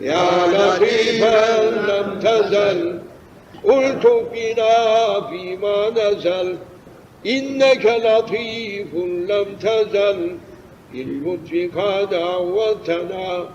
يا لطيفا لم تزل قلت بنا فيما نزل إنك لطيف لم تزل باللطف قد عودتنا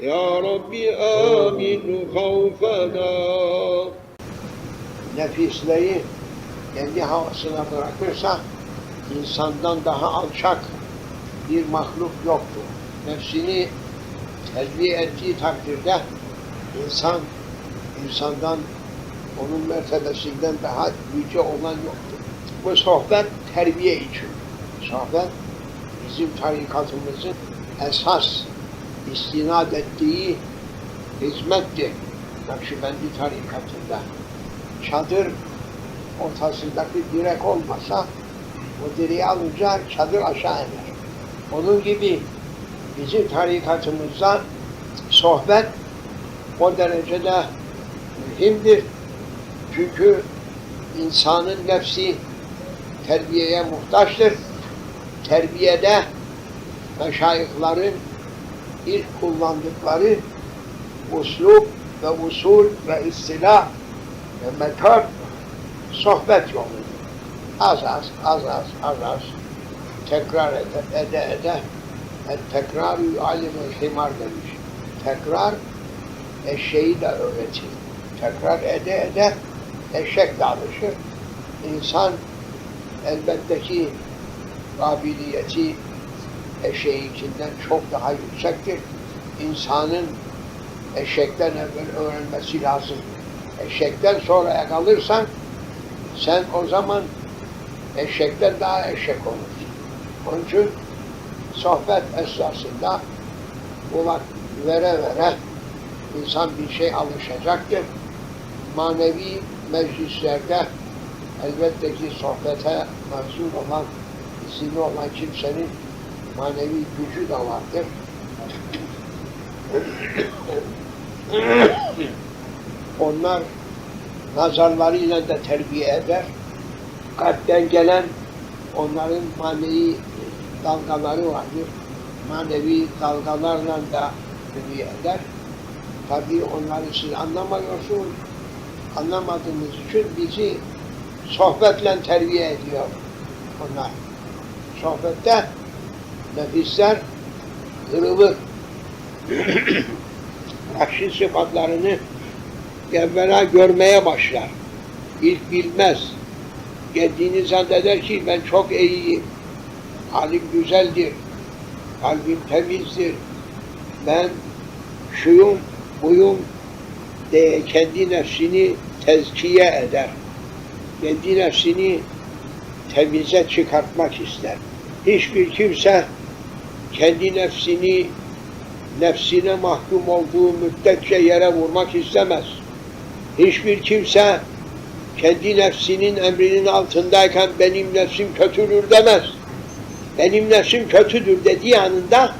يا رب آمن خوفنا Nefisleri kendi havasına bırakırsa insandan daha alçak bir mahluk yoktur. Nefsini terbiye ettiği takdirde insan insandan onun mertebesinden daha yüce olan yoktur. Bu sohbet terbiye için. Sohbet bizim tarikatımızın esas istinad ettiği hizmettir. Nakşibendi tarikatında. Çadır ortasındaki direk olmasa o direği alınca çadır aşağı iner. Onun gibi bizim tarikatımızda sohbet o derecede mühimdir. Çünkü insanın nefsi terbiyeye muhtaçtır. Terbiyede meşayihlerin ilk kullandıkları uslub ve usul ve istilah ve metot sohbet yoludur. Az az, az az, az az tekrar ede ede, ede tekrar alimul himar demiş. Tekrar eşeği de öğretir. Tekrar ede ede eşek de alışır. İnsan elbette ki kabiliyeti eşeğinkinden çok daha yüksektir. İnsanın eşekten evvel öğrenmesi lazım. Eşekten sonra kalırsan sen o zaman eşekten daha eşek olursun. Onun için sohbet esnasında kulak vere vere insan bir şey alışacaktır. Manevi meclislerde elbette ki sohbete mazur olan, izinli olan kimsenin manevi gücü de vardır. Onlar nazarlarıyla da terbiye eder. Kalpten gelen onların manevi dalgaları vardır. Manevi dalgalarla da terbiye eder. Tabii onları siz anlamıyorsunuz. Anlamadığınız için bizi sohbetle terbiye ediyor onlar. Sohbette nefisler kırılır. Vahşi sıfatlarını evvela görmeye başlar. İlk bilmez. Geldiğini zanneder ki ben çok iyiyim. Halim güzeldir. Kalbim temizdir. Ben şuyum, buyum diye kendi nefsini tezkiye eder. Kendi nefsini temize çıkartmak ister. Hiçbir kimse kendi nefsini nefsine mahkum olduğu müddetçe yere vurmak istemez. Hiçbir kimse kendi nefsinin emrinin altındayken benim nefsim kötüdür demez. Benim nefsim kötüdür dediği anında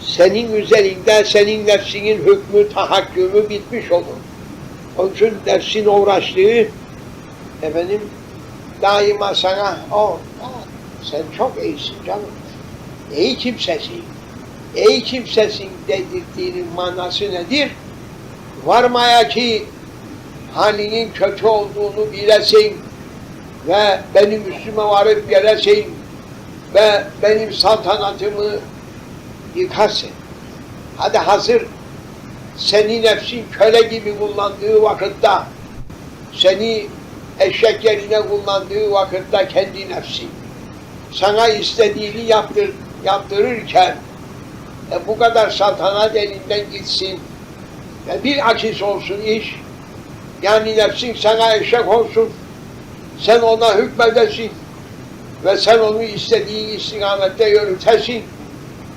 senin üzerinde senin nefsinin hükmü, tahakkümü bitmiş olur. Onun için nefsin uğraştığı efendim daima sana o sen çok iyisin canım. İyi kimsesin. İyi kimsesin dedirttiğinin manası nedir? Varmaya ki halinin kötü olduğunu bilesin ve benim üstüme varıp gelesin ve benim saltanatımı yıkarsın. Hadi hazır. Seni nefsin köle gibi kullandığı vakitte seni eşek yerine kullandığı vakitte kendi nefsin. Sana istediğini yaptır, yaptırırken e, bu kadar saltanat elinden gitsin. Ve bir akis olsun iş. Yani nefsin sana eşek olsun. Sen ona hükmedesin ve sen onu istediğin istikamette yürütesin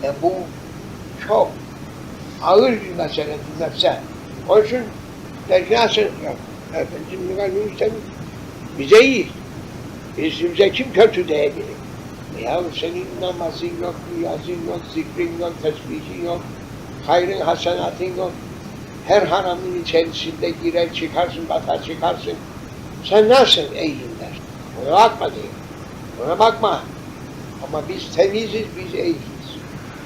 e bu çok ağır bir meseledir nefse. Onun için dergâsın yok. Efendim mükallim istemiyor. Bize iyi. Bize kim kötü diyebilir? Ya senin namazın yok, niyazın yok, zikrin yok, tesbihin yok, hayrın, hasenatın yok. Her haramın içerisinde girer çıkarsın, batar çıkarsın. Sen nasıl iyisin der. Ona bakma diyor. Ona bakma. Ama biz temiziz, biz iyiyiz.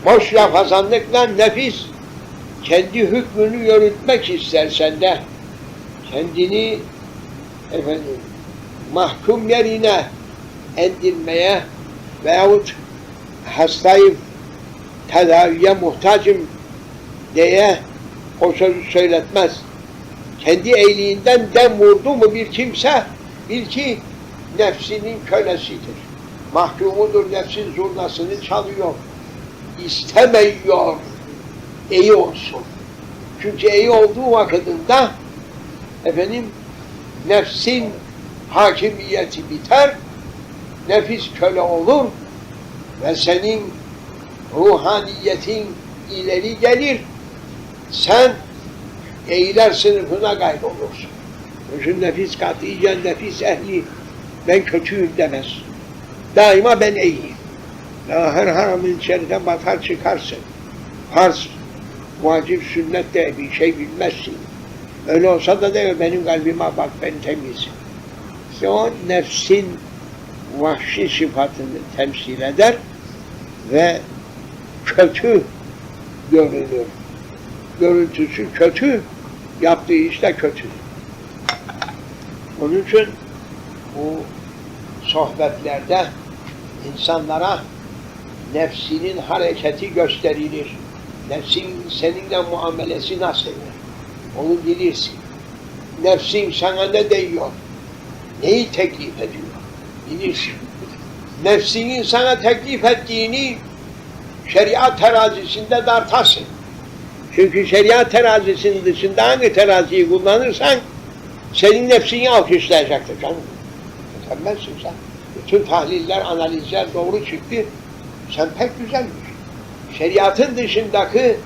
Boş lafazanlıkla nefis kendi hükmünü yürütmek istersen de kendini efendim mahkum yerine endirmeye veyahut hastayım, tedaviye muhtacım diye o sözü söyletmez. Kendi eğliğinden dem vurdu mu bir kimse bil ki nefsinin kölesidir. Mahkumudur nefsin zurnasını çalıyor. İstemiyor. iyi olsun. Çünkü iyi olduğu vakitinde efendim nefsin hakimiyeti biter, nefis köle olur ve senin ruhaniyetin ileri gelir. Sen eğiler sınıfına kaydolursun. Çünkü nefis katiyen nefis ehli ben kötüyüm demez. Daima ben iyiyim. Her haramın içeriden batar çıkarsın. Farz, vacip, sünnet de bir şey bilmezsin. Öyle olsa da de benim kalbime bak ben temizim. İşte o nefsin vahşi sıfatını temsil eder ve kötü görünür. Görüntüsü kötü, yaptığı işte kötü. Onun için bu sohbetlerde insanlara nefsinin hareketi gösterilir. Nefsin seninle muamelesi nasıl? Onu bilirsin. Nefsin sana ne diyor? Neyi teklif ediyor? Bilirsin. Nefsinin sana teklif ettiğini şeriat terazisinde dartasın. Çünkü şeriat terazisinin dışında hangi teraziyi kullanırsan senin nefsini alkışlayacaktır canım. Mükemmelsin sen. Bütün tahliller, analizler doğru çıktı. Sen pek güzelmiş. Şeriatın dışındaki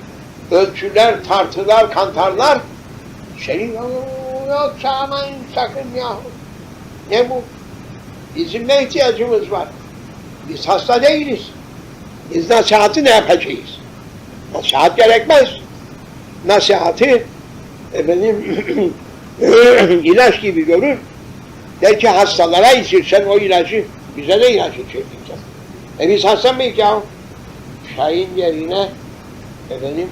ölçüler, tartılar, kantarlar senin yoksa aman sakın yahu. Ne bu? Bizim ne ihtiyacımız var? Biz hasta değiliz. Biz nasihatı ne yapacağız? Nasihat gerekmez. Nasihatı efendim ilaç gibi görür. Der ki hastalara içirsen o ilacı bize de ilaç içirdin. E biz hasta mıyız ya? Çayın yerine efendim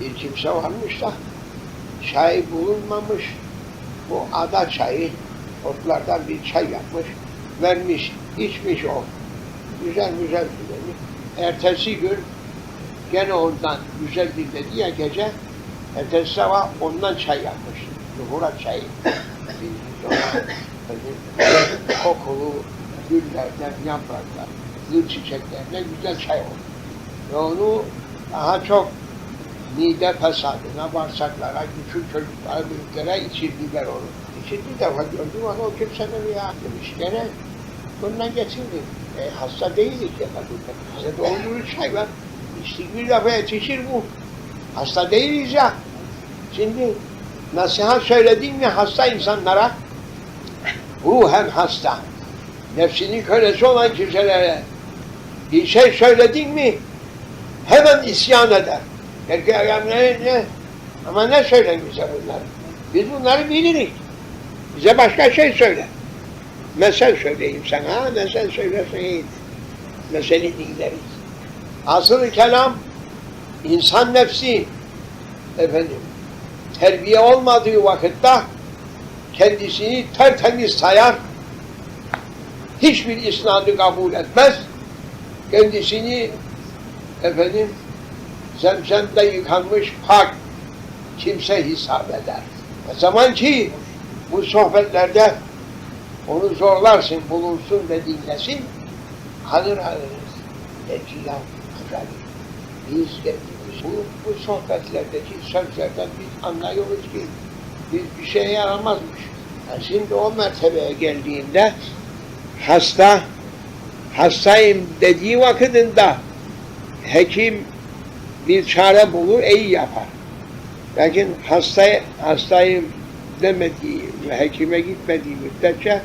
bir kimse varmış da çay bulunmamış. Bu ada çayı otlardan bir çay yapmış. Vermiş, içmiş o. Güzel güzel güzel. Ertesi gün gene ondan güzeldir dedi ya gece. Ertesi sabah ondan çay yapmış. Zuhura çayı. kokulu güllerden, yapraklar, gül çiçeklerden güzel çay oldu. Ve onu daha çok mide fesadına, bağırsaklara, küçük çocuklara, büyüklere içirdiler onu. İkinci defa gördüm ama o kimsenin ya demiş gene bundan getirdim. E, hasta değiliz ya tabii. Bize doldurur çay var. İçtik bir defa yetişir bu. Hasta değiliz ya. Şimdi nasihat söyledin mi hasta insanlara? Ruhen hasta. Nefsinin kölesi olan kimselere bir şey söyledin mi hemen isyan eder. Der ki ne, ne? Ama ne söylen bize bunlar? Biz bunları biliriz. Bize başka şey söyle. Mesel söyleyeyim sana. Mesel söylersen iyidir. Meseli dinleriz. Asıl kelam insan nefsi efendim terbiye olmadığı vakitte kendisini tertemiz sayar, hiçbir isnadı kabul etmez, kendisini efendim zemzemde yıkanmış pak kimse hesap eder. Ne zaman ki bu sohbetlerde onu zorlarsın, bulunsun ve dinlesin, alırız. Belki ya acayip. Biz geldiğimiz bu, bu sohbetlerdeki sözlerden biz anlıyoruz ki bir şeye yaramazmış. Yani şimdi o mertebeye geldiğinde hasta hastayım dediği vakitinde hekim bir çare bulur, iyi yapar. Lakin hasta, hastayım demediği ve hekime gitmediği müddetçe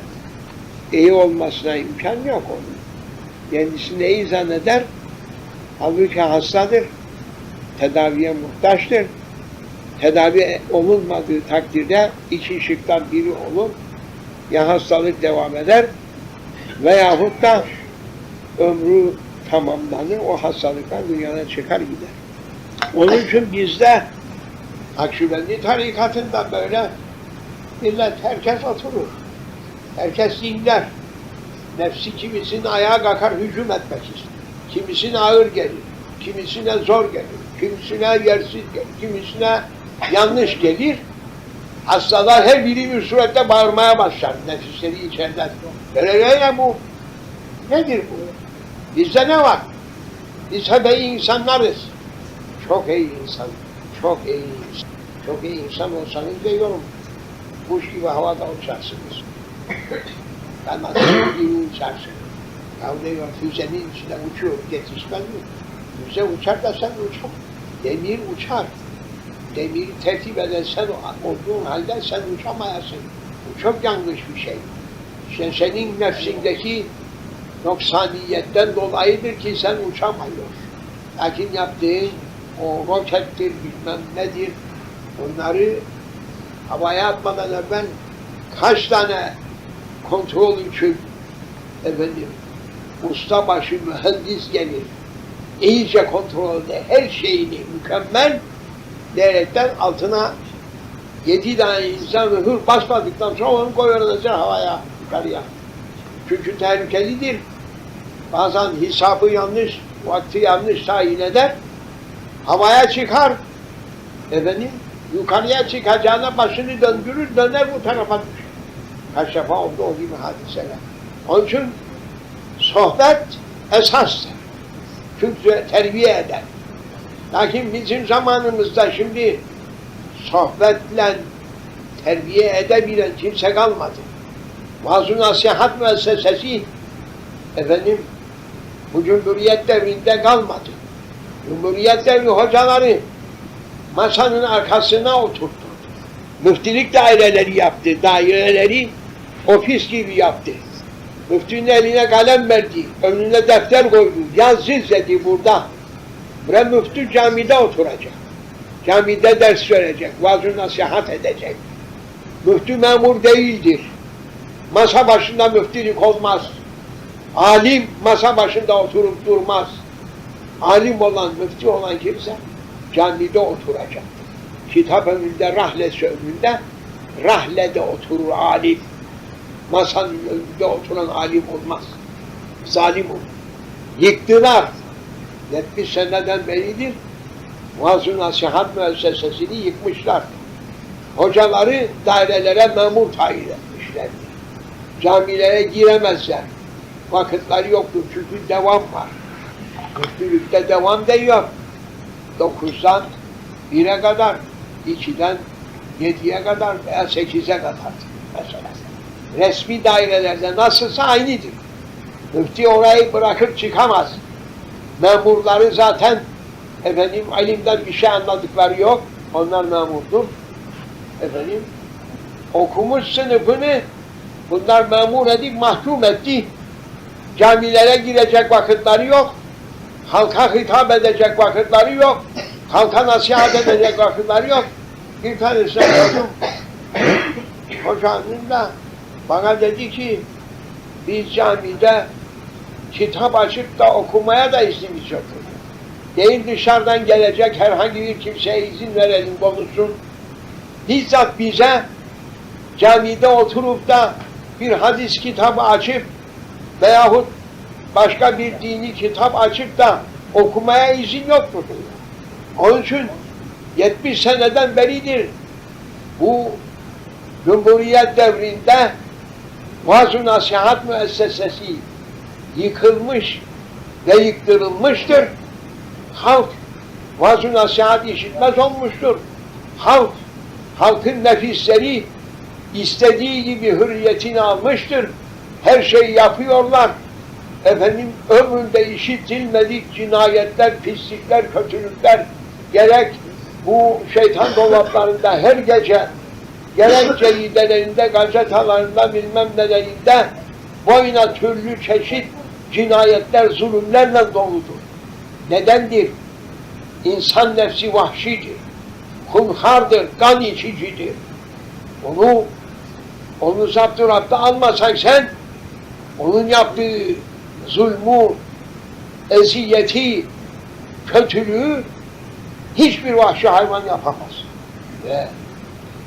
iyi olmasına imkan yok onun. Kendisini iyi zanneder, halbuki hastadır, tedaviye muhtaçtır. Tedavi olunmadığı takdirde iki şıktan biri olur. Ya hastalık devam eder veyahut da ömrü tamamlanır, o hastalıktan dünyana çıkar gider. Onun için bizde Akşibendi tarikatından böyle millet herkes oturur. Herkes dinler. Nefsi kimisinin ayağa kalkar hücum etmek ister. Kimisine ağır gelir. Kimisine zor gelir. Kimisine yersiz gelir. Kimisine yanlış gelir. Hastalar her biri bir surette bağırmaya başlar. Nefisleri içeriden. Böyle öyle bu. Nedir bu? Bizde ne var? Biz hep iyi insanlarız. Çok iyi insan. Çok iyi insan. Çok iyi insan olsanız diyorum. Kuş gibi havada uçarsınız. Kanatlı gibi uçarsınız. Ya diyor füzenin içinde uçuyor. Yetişmez mi? Füze uçar da sen uçar. Demir uçar. Demiri tertip eden olduğun halde sen uçamayasın. Bu çok yanlış bir şey. İşte senin nefsindeki noksaniyetten dolayıdır ki sen uçamıyorsun. Lakin yaptığın o rokettir bilmem nedir onları havaya atmadan evvel kaç tane kontrol için efendim ustabaşı mühendis gelir iyice kontrol eder her şeyini mükemmel diyerekten altına yedi tane insan mühür basmadıktan sonra onu koyuyorlar havaya yukarıya. Çünkü tehlikelidir. Bazen hesabı yanlış, vakti yanlış tayin eder. Havaya çıkar. Efendim, yukarıya çıkacağına başını döndürür, döner bu tarafa düşer. Kaç defa oldu o gibi hadiseler. Onun için sohbet esastır. Çünkü terbiye eder. Lakin bizim zamanımızda şimdi sohbetle terbiye edebilen kimse kalmadı. Vaaz-ı nasihat müessesesi efendim bu Cumhuriyet devrinde kalmadı. Cumhuriyet devri hocaları masanın arkasına oturttu. Müftülük daireleri yaptı, daireleri ofis gibi yaptı. Müftünün eline kalem verdi, önüne defter koydu, yaz çiz dedi burada. Ve müftü camide oturacak. Camide ders verecek, vaaz-ı nasihat edecek. Müftü memur değildir. Masa başında müftülük olmaz. Alim masa başında oturup durmaz. Alim olan, müftü olan kimse camide oturacak. Kitap önünde, rahlesi önünde, rahlede oturur alim. Masanın önünde oturan alim olmaz. Zalim olur. Yıktılar. 70 seneden beridir Vaaz-ı Nasihat Müessesesi'ni yıkmışlar. Hocaları dairelere memur tayin etmişler. Camilere giremezler. Vakitleri yoktur çünkü devam var. Müftülükte devam da yok. 9'dan 1'e kadar, 2'den 7'ye kadar veya 8'e kadar mesela. Resmi dairelerde nasılsa aynıdır. Müfti orayı bırakıp çıkamaz. Memurları zaten efendim ilimden bir şey anladıkları yok. Onlar memurdur. Efendim okumuş sınıfını bunlar memur edip mahkum etti. Camilere girecek vakitleri yok. Halka hitap edecek vakitleri yok. Halka nasihat edecek vakitleri yok. Bir tanesine sordum. Hocanın da bana dedi ki biz camide kitap açıp da okumaya da iznimiz yok. Değil dışarıdan gelecek herhangi bir kimseye izin verelim konuşsun. Bizzat bize camide oturup da bir hadis kitabı açıp veyahut başka bir dini kitap açıp da okumaya izin yoktur. Onun için 70 seneden beridir bu Cumhuriyet devrinde Vaaz-ı Nasihat Müessesesi yıkılmış ve yıktırılmıştır. Halk vaaz-ı nasihat işitmez olmuştur. Halk, halkın nefisleri istediği gibi hürriyetini almıştır. Her şeyi yapıyorlar. Efendim ömründe işitilmedik cinayetler, pislikler, kötülükler gerek bu şeytan dolaplarında her gece gerek ceridelerinde, gazetalarında bilmem nelerinde boyuna türlü çeşit cinayetler, zulümlerle doludur. Nedendir? İnsan nefsi vahşidir. Kunhardır, kan içicidir. Onu onu zapturapta almasan sen onun yaptığı zulmü, eziyeti, kötülüğü hiçbir vahşi hayvan yapamaz. Ve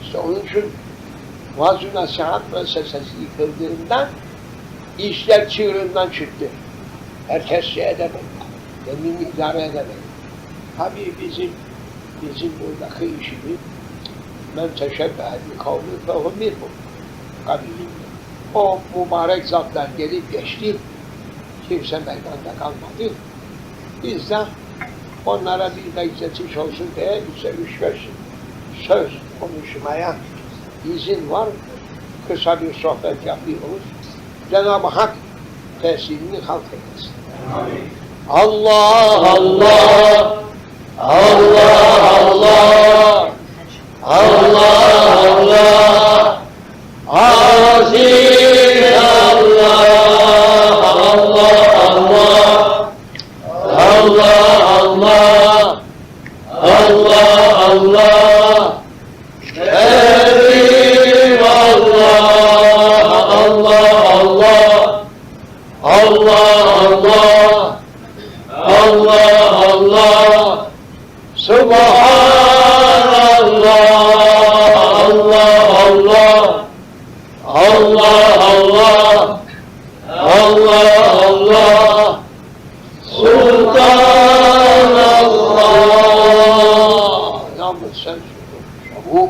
işte onun için vaaz-ı nasihat müessesesi yıkıldığından işler çığırından çıktı. Herkes şey edemedi. Kendini idare edemedi. Tabii bizim bizim buradaki işimiz men teşebbehe bi kavmi fehu minhum kabiliğinde. O mübarek zatlar gelip geçti. Kimse meydanda kalmadı. Biz de onlara bir bekletiş olsun diye bize üç beş söz konuşmaya izin var. Kısa bir sohbet yapıyoruz. Cenab-ı Hak tesirini halk eylesin. Allah Allah Allah Allah. Allah Allah. Aziz Allah Allah Allah Allah Allah Allah Allah Kerim Allah Allah Allah Allah Allah Allah Allah Subhanallah Allah Allah Allah Allah Allah Sultanallah Yalnız sen çabuk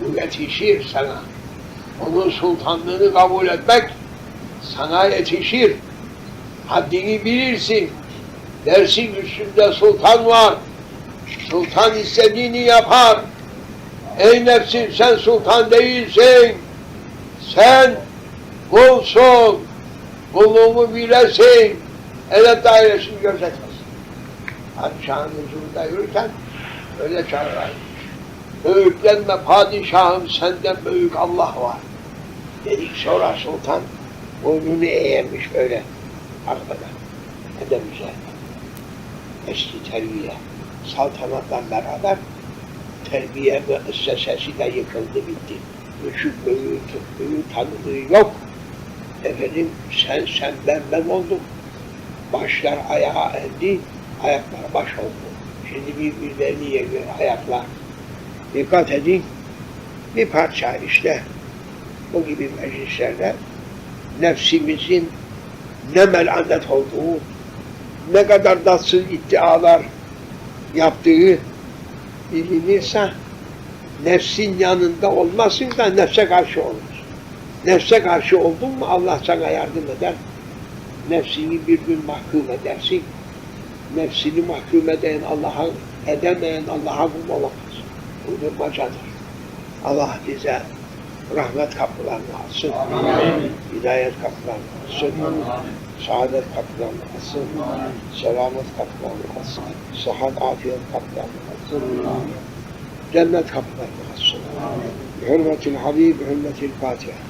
bu yetişir sana. Onun sultanlığını kabul etmek sana yetişir. Haddini bilirsin. Dersin üstünde sultan var. Sultan istediğini yapar. Ey nefsim sen sultan değilsin. Sen kulsun. Kulluğumu bilesin. Evet dairesini gözetmesin. Padişahın huzurunda yürürken öyle çağırır. Büyüklenme padişahım senden büyük Allah var. Dedik sonra sultan boynunu eğermiş böyle arkada. Hedef üzerinde. Eski terbiye, saltanatla beraber terbiye müessesesi de yıkıldı bitti. Küçük büyüğü, büyüğü tanıdığı yok. Efendim sen sen ben ben oldum. Başlar ayağa endi, ayaklar baş oldu. Şimdi birbirlerini yemiyor ayaklar. Dikkat edin, bir parça işte bu gibi meclislerde nefsimizin ne melanet olduğu, ne kadar tatsız iddialar yaptığı bilinirse nefsin yanında olmasın da nefse karşı olur. Nefse karşı oldun mu Allah sana yardım eder. Nefsini bir gün mahkum edersin. Nefsini mahkum eden Allah'a edemeyen Allah'a kul olamaz. Bu bir macadır. Allah bize rahmet kapılarını açsın. Hidayet kapılarını açsın. Saadet kapılarını açsın. Selamet kapılarını açsın. Sıhhat, afiyet kapılarını açsın. Cennet kapılarını açsın. Hürmetil Habib, hürmetil Fatiha.